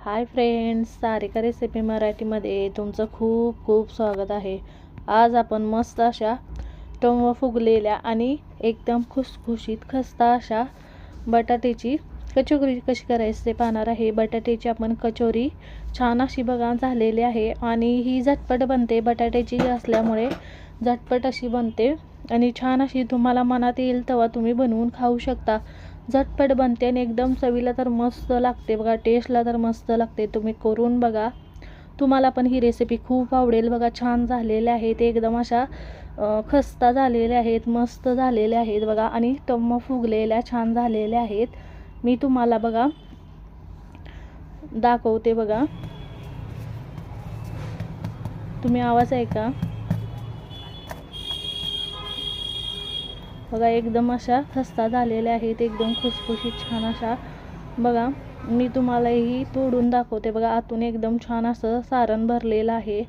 Hi friends Sarika recipe मराठीमध्ये तुमचं खूप खूप स्वागत आहे. आज आपण मस्त अशा टोमं फुगलेल्या आणि एकदम खुसखुशीत खस्ता अशा बटाट्याची कचोरी कशी करायची ते पाहणार आहे. बटाट्याची आपण कचोरी छान अशी बघा झालेली आहे आणि ही झटपट बनते. बटाट्याची असल्यामुळे झटपट अशी बनते आणि छान अशी तुम्हाला मनात येईल तेव्हा तुम्ही बनवून खाऊ शकता. झटपट बनते आणि एकदम चवीला तर मस्त लागते बघा टेस्टला तर मस्त लागते. तुम्ही करून बघा. तुम्हाला पण ही रेसिपी खूप आवडेल बघा. छान झालेल्या आहेत एकदम अशा खस्ता झालेल्या आहेत मस्त झालेल्या आहेत बघा. आणि टम्म फुगलेल्या छान झालेल्या आहेत. मी तुम्हाला बघा दाखवते बघा. तुम्ही आवाज ऐका. बघा एकदम अशा खस्ता झालेल्या आहेत. एकदम खुसखुशीत छान अशा. बघा मी तुम्हालाही तोडून दाखवते. बघा आतून एकदम छान असं सारण भरलेलं आहे.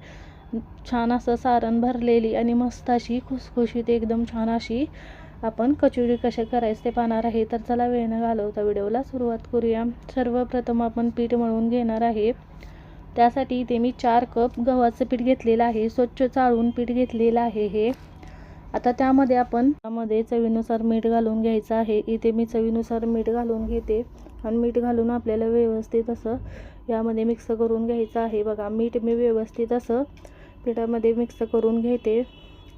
छान असं सारण भरलेली आणि मस्त अशी खुसखुशीत एकदम छान अशी आपण कचोरी कशा करायचं ते पाहणार आहे. तर चला वेळ न घालवता व्हिडिओला सुरुवात करूया. सर्वप्रथम आपण पीठ मळून घेणार आहे. त्यासाठी इथे मी चार कप गव्हाचं पीठ घेतलेलं आहे. स्वच्छ चाळून पीठ घेतलेलं आहे हे. आता त्यामध्ये आपण त्यामध्ये चवीनुसार मीठ घालून घ्यायचं आहे. इथे मी चवीनुसार मीठ घालून घेते आणि मीठ घालून आपल्याला व्यवस्थित असं यामध्ये मिक्स करून घ्यायचं आहे. बघा मीठ मी व्यवस्थित असं पिठामध्ये मिक्स करून घेते.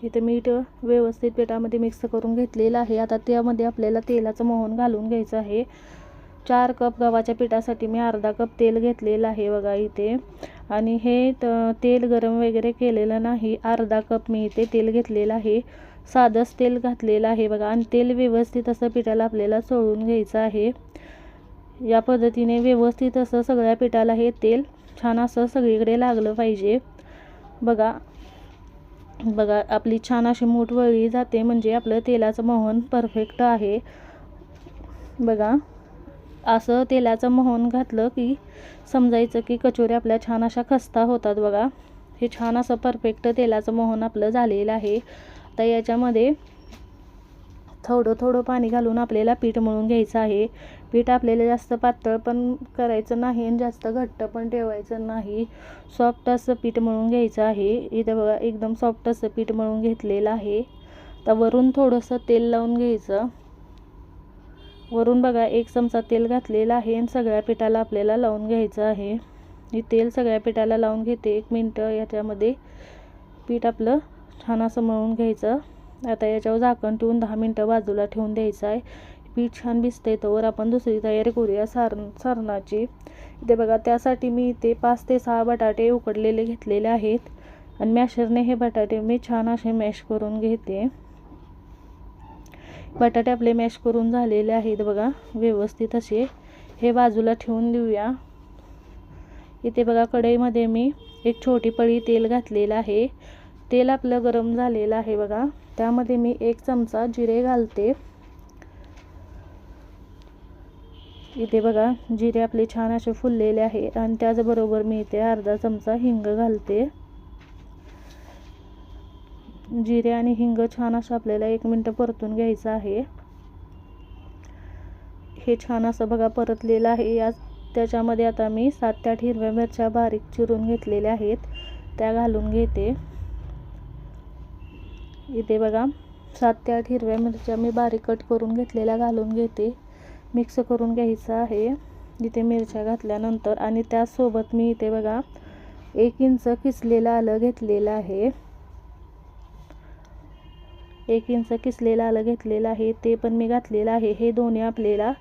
इथे मीठ व्यवस्थित पिठामध्ये मिक्स करून घेतलेलं आहे. आता त्यामध्ये आपल्याला तेलाचं मोहन घालून घ्यायचं आहे. चार कप गव्हाच्या पिठासाठी मी अर्धा कप तेल घेतलेलं आहे बघा इथे. आणि हे त तेल गरम वगैरे केलेलं नाही अर्धा कप मी इथे तेल घेतलेलं आहे. साधंच तेल घातलेलं आहे बघा. आणि तेल व्यवस्थित असं पिठाला आपल्याला चोळून घ्यायचं आहे. या पद्धतीने व्यवस्थित असं सगळ्या पिठाला हे तेल छान असं सगळीकडे लागलं पाहिजे. बघा. बघा आपली छान अशी मूठ वळली जाते म्हणजे आपलं तेलाचं मोहन परफेक्ट आहे. बघा. असं तेलाचं मोहन घातलं की समजायचं की कचोऱ्या आपल्या छान अशा खस्ता होतात बघा. हे छान असं परफेक्ट तेलाचं मोहन आपलं झालेलं आहे. आता याच्यामध्ये थोडं थोडं पाणी घालून आपल्याला पीठ मळून घ्यायचं आहे. पीठ आपल्याला जास्त पातळ पण करायचं नाही आणि जास्त घट्ट पण ठेवायचं नाही. सॉफ्ट असं पीठ मळून घ्यायचं आहे. इथं बघा एकदम सॉफ्ट असं पीठ मळून घेतलेलं आहे. तर वरून थोडंसं तेल लावून घ्यायचं. वरून बघा एक चमचा तेल घातलेला आहे आणि सगळ्या पिठाला आपल्याला लावून घ्यायचं आहे. हे तेल सगळ्या पिठाला लावून घेते. एक मिनटं याच्यामध्ये पीठ आपलं छान असं मळून घ्यायचं. आता याच्यावर झाकण ठेवून दहा मिनटं बाजूला ठेवून द्यायचं आहे. पीठ छान भिजते तोवर आपण दुसरी तयारी करूया सारण सारणाची. इथे बघा त्यासाठी मी इथे पाच ते सहा बटाटे उकडलेले घेतलेले आहेत. आणि मॅशरने हे बटाटे मी छान असे मॅश करून घेते. बटाटे आपले मॅश करून झालेले आहेत बघा व्यवस्थित असे. हे बाजूला ठेवून देऊया. इथे बघा कढईमध्ये मी एक छोटी पळी तेल घातलेलं आहे. तेल आपलं गरम झालेलं आहे बघा. त्यामध्ये मी एक चमचा जिरे घालते. इथे बघा जिरे आपले छान असे फुललेले आहे. आणि त्याचबरोबर मी इथे अर्धा चमचा हिंग घालते. जिरे आणि हिंग छान असं आपल्याला एक मिनटं परतून घ्यायचं आहे. हे छान असं बघा परतलेलं आहे. या त्याच्यामध्ये आता मी सात ते आठ हिरव्या मिरच्या बारीक चिरून घेतलेल्या आहेत. त्या घालून घेते. इथे बघा सात ते आठ हिरव्या मिरच्या मी बारीक कट करून घेतलेल्या घालून घेते. मिक्स करून घ्यायचं आहे. इथे मिरच्या घातल्यानंतर आणि त्याचसोबत मी इथे बघा एक इंच किसलेलं आलं घेतलेलं आहे. एक इंच किसलेलं आलं घेतलेलं आहे ते पण मी घातलेलं आहे. हे दोन्ही आपल्याला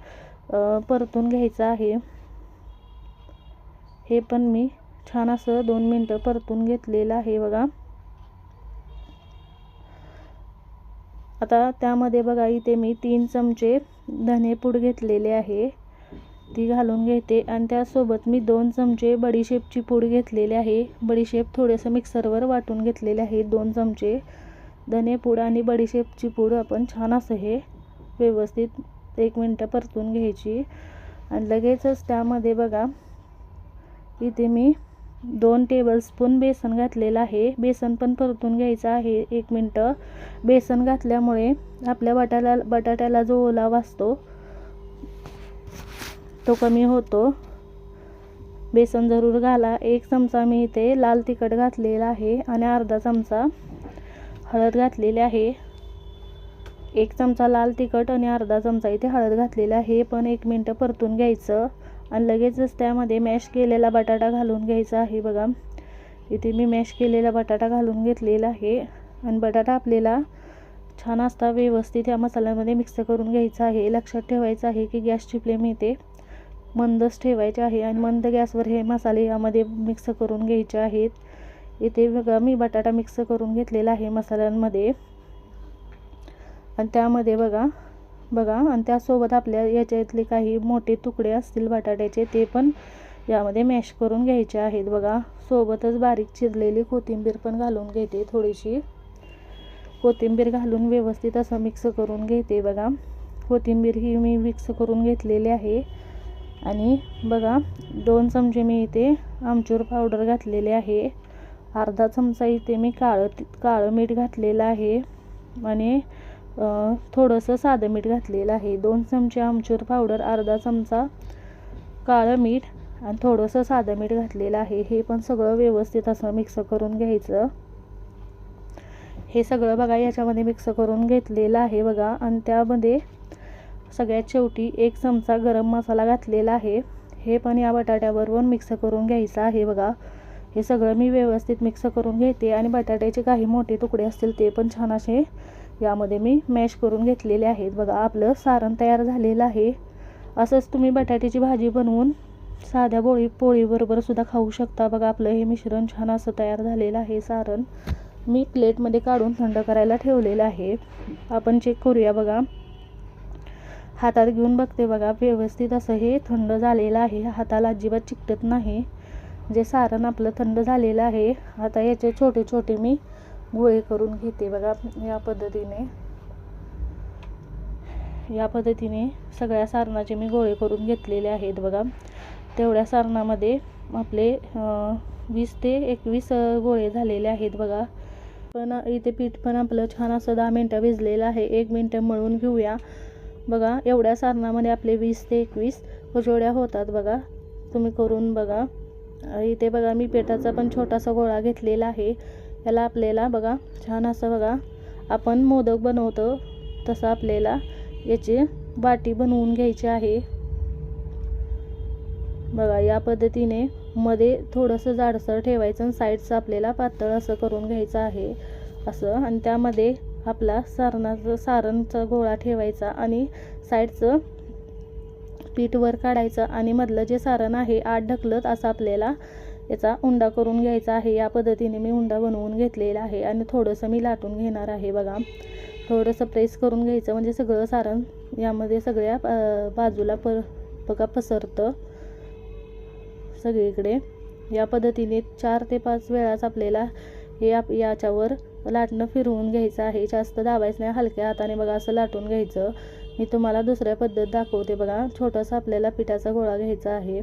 परतून घ्यायचं आहे. हे पण मी छान असं दोन मिनटं परतून घेतलेलं आहे बघा. आता त्यामध्ये बघा इथे मी तीन चमचे धनेपूड घेतलेले आहे. ती घालून घेते. आणि त्यासोबत मी दोन चमचे बडीशेपची पूड घेतलेली आहे. बडीशेप थोडंसं मिक्सरवर वाटून घेतलेले आहे दोन चमचे. धनेपूड आणि बडीशेपची पूड आपण छान असं हे व्यवस्थित एक मिनटं परतून घ्यायची. आणि लगेचच त्यामध्ये बघा इथे मी दोन टेबलस्पून बेसन घातलेलं आहे. बेसन पण परतून घ्यायचं आहे एक मिनटं. बेसन घातल्यामुळे आपल्या बटाला बटाट्याला जो ओलावा असतो तो कमी होतो. बेसन जरूर घाला. एक चमचा मी इथे लाल तिखट घातलेला आहे आणि अर्धा चमचा हळद घातलेली आहे. एक चमचा लाल तिखट आणि अर्धा चमचा इथे हळद घातलेला आहे. पण एक मिनटं परतून घ्यायचं आणि लगेचच त्यामध्ये मॅश केलेला बटाटा घालून घ्यायचा आहे बघा. इथे मी मॅश केलेला बटाटा घालून घेतलेला आहे आणि बटाटा आपल्याला छान असता व्यवस्थित या मसाल्यामध्ये मिक्स करून घ्यायचा आहे. लक्षात ठेवायचं आहे की गॅसची फ्लेम इथे मंदच ठेवायचे आहे आणि मंद गॅसवर हे मसाले यामध्ये मिक्स करून घ्यायचे आहेत. इथे बघा मी बटाटा मिक्स करून घेतलेला आहे मसाल्यांमध्ये. आणि त्यामध्ये बघा बघा आणि त्यासोबत आपल्या याच्यातले काही मोठे तुकडे असतील बटाट्याचे ते पण यामध्ये मॅश करून घ्यायचे आहेत बघा. सोबतच बारीक चिरलेली कोथिंबीर पण घालून घेते थोडीशी. कोथिंबीर घालून व्यवस्थित असं मिक्स करून घेते बघा. कोथिंबीर ही मी मिक्स करून घेतलेली आहे. आणि बघा दोन चमचे मी इथे आमचूर पावडर घातलेले आहे. अर्धा चमचा इथे मी काळं काळं मीठ घातलेलं आहे. आणि थोडंसं साधं मीठ घातलेलं आहे. दोन चमचे आमचूर पावडर अर्धा चमचा काळं मीठ आणि थोडंसं साधं मीठ घातलेलं आहे. हे पण सगळं व्यवस्थित असं मिक्स करून घ्यायचं. हे सगळं बघा याच्यामध्ये मिक्स करून घेतलेलं आहे बघा. आणि त्यामध्ये सगळ्यात शेवटी एक चमचा गरम मसाला घातलेला आहे. हे पण या बटाट्याबरोबर मिक्स करून घ्यायचं आहे बघा. हे सगळं मी व्यवस्थित मिक्स करून घेते आणि बटाट्याचे काही मोठे तुकडे असतील ते पण छान असे यामध्ये मी मॅश करून घेतलेले आहेत. बघा आपलं सारण तयार झालेलं आहे. असंच तुम्ही बटाट्याची भाजी बनवून साध्या पोळी पोळीबरोबर सुद्धा खाऊ शकता. बघा आपलं हे मिश्रण छान असं तयार झालेलं आहे सारण. मी प्लेटमध्ये काढून थंड करायला ठेवलेलं आहे. आपण चेक करूया बघा. हातात घेऊन बघते बघा व्यवस्थित असं हे थंड झालेलं आहे. हाताला अजिबात चिकटत नाही. जे सारण आपलं थंड झालेलं आहे आता याचे छोटे छोटे मी गोळे करून घेते बघा या पद्धतीने. या पद्धतीने सगळ्या सारणाचे मी गोळे करून घेतलेले आहेत बघा. तेवढ्या सारणामध्ये आपले वीस ते एकवीस गोळे झालेले आहेत बघा. पण इथे पीठ पण आपलं छान असं दहा मिनटं भिजलेलं आहे. एक मिनटं मळून घेऊया. बघा एवढ्या सारणामध्ये आपले वीस ते एकवीस कचोड्या होतात बघा. तुम्ही करून बघा. इथे बघा मी पेठाचा पण छोटासा गोळा घेतलेला आहे. याला आपल्याला बघा छान असं बघा आपण मोदक बनवतो तसं आपल्याला याची वाटी बनवून घ्यायची आहे. बघा या पद्धतीने मध्ये थोडंसं जाडसर ठेवायचं आणि साईडचं आपल्याला पातळ असं करून घ्यायचं आहे. असं आणि त्यामध्ये आपला सारणाचं सारणचा गोळा ठेवायचा आणि साईडचं पीठ वर काढायचं आणि मधलं जे सारण आहे आत ढकलत असं आपल्याला याचा उंडा करून घ्यायचा आहे. या पद्धतीने मी उंडा बनवून घेतलेला आहे आणि थोडंसं मी लाटून घेणार आहे बघा. थोडंसं प्रेस करून घ्यायचं म्हणजे सगळं सारण यामध्ये सगळ्या बाजूला पर बघा पसरतं सगळीकडे. या पद्धतीने चार ते पाच वेळाच आपल्याला हे आप याच्यावर लाटणं फिरवून घ्यायचं आहे. जास्त दाबायचं नाही हलक्या हाताने बघा असं लाटून घ्यायचं. मी तुम्हाला दुसऱ्या पद्धत दाखवते बघा. छोटासा आपल्याला पिठाचा गोळा घ्यायचा आहे.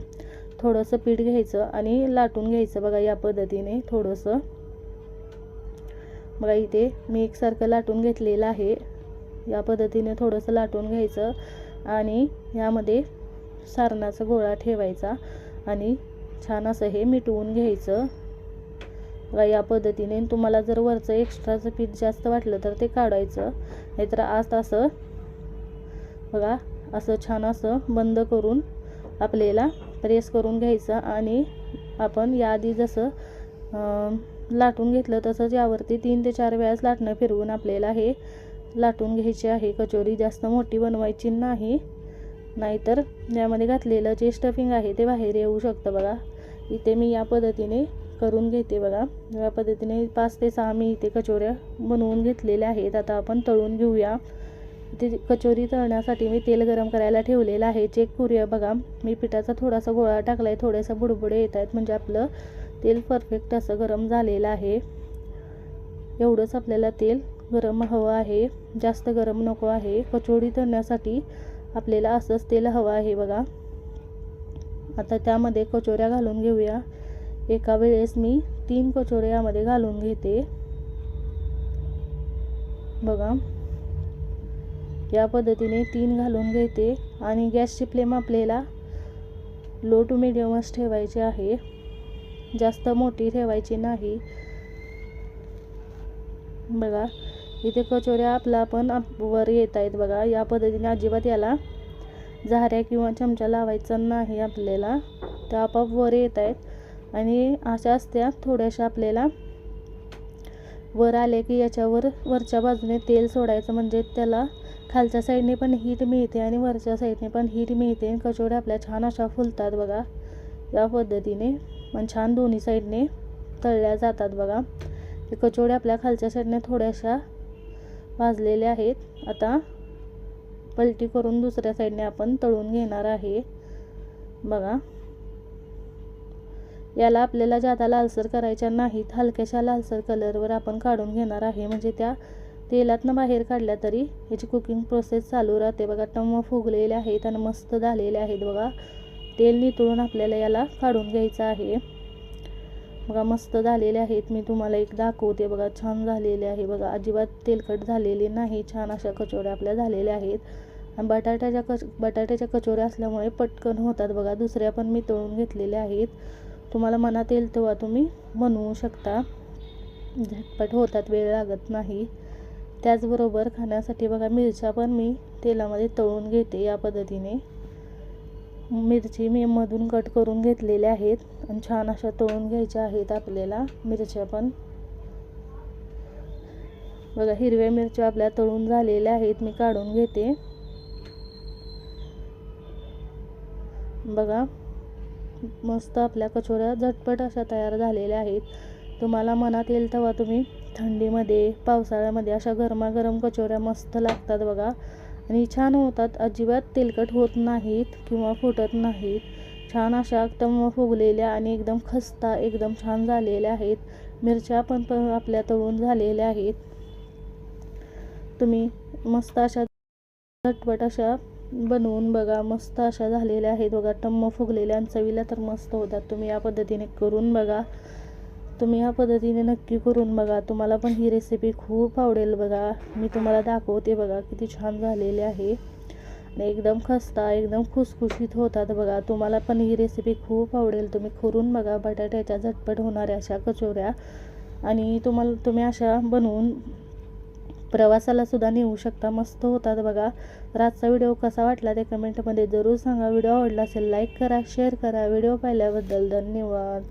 थोडंसं पीठ घ्यायचं आणि लाटून घ्यायचं बघा या पद्धतीने थोडंसं. बघा इथे मी एकसारखं लाटून घेतलेलं आहे. या पद्धतीने थोडंसं लाटून घ्यायचं आणि यामध्ये सारणाचा गोळा ठेवायचा आणि छान असं हे मिटवून घ्यायचं. बघा या पद्धतीने तुम्हाला जर वरचं एक्स्ट्राचं पीठ जास्त वाटलं तर ते काढायचं. नाहीतर आज असं बघा असं छान असं बंद करून आपल्याला प्रेस करून घ्यायचं आणि आपण याआधी जसं लाटून घेतलं तसंच यावरती तीन ते चार वेळास लाटणं फिरवून आपल्याला हे लाटून घ्यायचे आहे. कचोरी जास्त मोठी बनवायची नाही नाहीतर यामध्ये घातलेलं जे स्टफिंग आहे ते बाहेर येऊ शकतं बघा. इथे मी या पद्धतीने करून घेते बघा. या पद्धतीने पाच ते सहा मी इथे कचोऱ्या बनवून घेतलेल्या आहेत. आता आपण तळून घेऊया. ते कचोरी तळण्यासाठी मी तेल गरम करायला ठेवलेलं आहे. चेक करूया बघा. मी पिठाचा थोडासा गोळा टाकला आहे थोडेसा बुडबुडे येत आहेत. म्हणजे आपलं तेल परफेक्ट असं गरम झालेलं आहे. एवढंच आपल्याला तेल गरम हवं आहे. जास्त गरम नको आहे. कचोरी तळण्यासाठी आपल्याला असंच तेल हवं आहे बघा. आता त्यामध्ये कचोऱ्या घालून घेऊया. एका वेळेस मी तीन कचोऱ्या यामध्ये घालून घेते. बघा. या पद्धतीने तीन घालून घेते आणि गॅसची फ्लेम आपल्याला लो टू मिडियमच ठेवायची आहे. जास्त मोठी ठेवायची नाही. बघा इथे कचोऱ्या आपला पण आप- वर येत आहेत बघा. या पद्धतीने अजिबात याला झाऱ्या किंवा चमचा लावायचा नाही आपल्याला. त्या आपोआप वर येत आहेत. आणि अशा असत्या थोड्याशा आपल्याला वर आले की याच्यावर वरच्या बाजूने तेल सोडायचं. म्हणजे त्याला खालच्या साईडने पण हीट मिळते आणि वरच्या साईडने पण हीट मिळते. आणि कचोऱ्या आपल्या छान अशा फुलतात बघा. या पद्धतीने. पण छान दोन्ही साईडने तळल्या जातात बघा. ते कचोडे आपल्या खालच्या साईडने थोड्याशा भाजलेल्या आहेत. आता पलटी करून दुसऱ्या साईडने आपण तळून घेणार आहे. बघा. याला आपल्याला जादा लालसर करायच्या नाहीत हलक्याशा लालसर कलरवर आपण काढून घेणार आहे. म्हणजे त्या तेलातनं बाहेर काढल्या तरी याची कुकिंग प्रोसेस चालू राहते. बघा टम्म फुगलेले आहेत आणि मस्त झालेले आहेत बघा. तेल नितळून आपल्याला याला काढून घ्यायचं आहे. बघा मस्त झालेले आहेत. मी तुम्हाला एक दाखवते बघा. छान झालेले आहे बघा. अजिबात तेलकट झालेले नाही. छान अशा कचोऱ्या आपल्या झालेल्या आहेत. आणि बटाट्याच्या कच बटाट्याच्या कचोऱ्या असल्यामुळे पटकन होतात बघा. दुसऱ्या पण मी तळून घेतलेल्या आहेत. तुम्हाला मनात येईल तेव्हा तुम्ही बनवू शकता. झटपट होतात. वेळ लागत नाही. त्याचबरोबर खाण्यासाठी बघा मिरच्या पण मी तेलामध्ये तळून घेते या पद्धतीने. मिरची मी मधून कट करून घेतलेल्या आहेत आणि छान अशा तळून घ्यायच्या आहेत आपल्याला मिरच्या पण. बघा हिरव्या मिरच्या आपल्या तळून झालेल्या आहेत मी काढून घेते. बघा मस्त आपल्या कचोऱ्या झटपट अशा तयार झालेल्या आहेत. तुम्हाला मनात येईल तेव्हा तुम्ही थंडीमध्ये पावसाळ्यामध्ये अशा गरमागरम कचोऱ्या मस्त लागतात बघा. आणि छान होतात. अजिबात तेलकट होत नाहीत किंवा फुटत नाहीत. छान अशा एकदम फुगलेल्या आणि एकदम खस्ता एकदम छान झालेल्या आहेत. मिरच्या पण पण आपल्या तळून झालेल्या आहेत. तुम्ही मस्त अशा झटपट अशा बनवून बघा. मस्त अशा झालेल्या आहेत बघा. टम्म फुगलेल्या आणि चवीला तर मस्त होतात. तुम्ही या पद्धतीने करून बघा. तुम्ही ह्या पद्धतीने नक्की करून बघा. तुम्हाला पण ही रेसिपी खूप आवडेल बघा. मी तुम्हाला दाखवते बघा किती छान झालेली आहे. आणि एकदम खस्ता एकदम खुसखुशीत होतात बघा. तुम्हाला पण ही रेसिपी खूप आवडेल. तुम्ही करून बघा. बटाट्याच्या झटपट होणाऱ्या अशा कचोऱ्या. आणि तुम्हाला तुम्ही अशा बनवून प्रवासाला सुद्धा नेऊ शकता. मस्त होतात बघा. तर आजचा व्हिडिओ कसा वाटला ते कमेंटमध्ये जरूर सांगा. व्हिडिओ आवडला असेल लाईक करा शेअर करा. व्हिडिओ पाहिल्याबद्दल धन्यवाद.